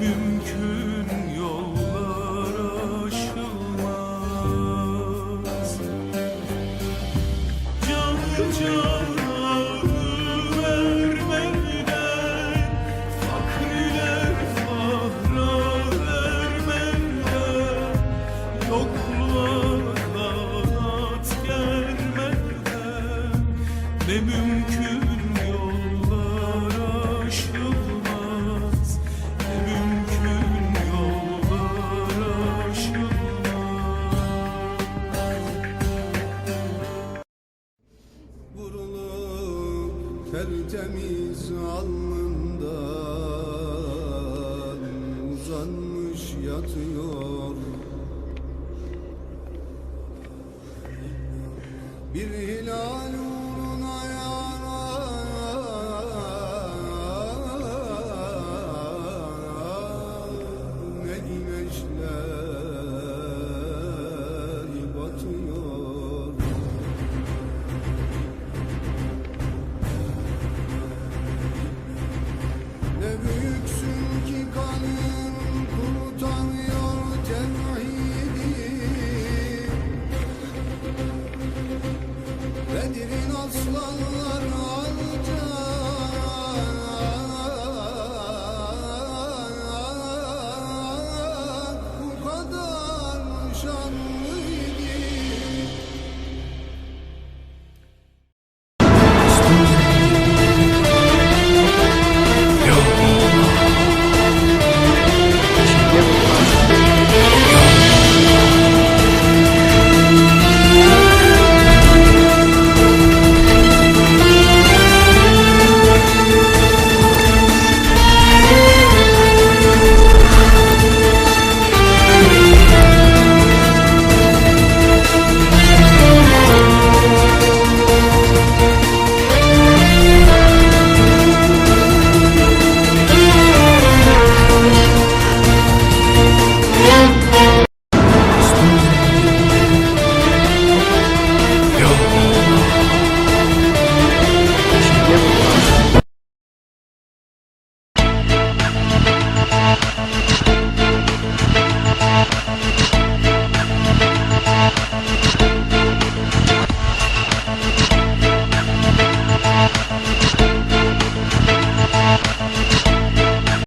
mümkün yollar aşılmaz. Canı cana vermemden Fakriler fahra vermemden Yokluğa kanat germeden Ne mümkün tertemiz alnından uzanmış yatıyor. Bir hilal aslanlara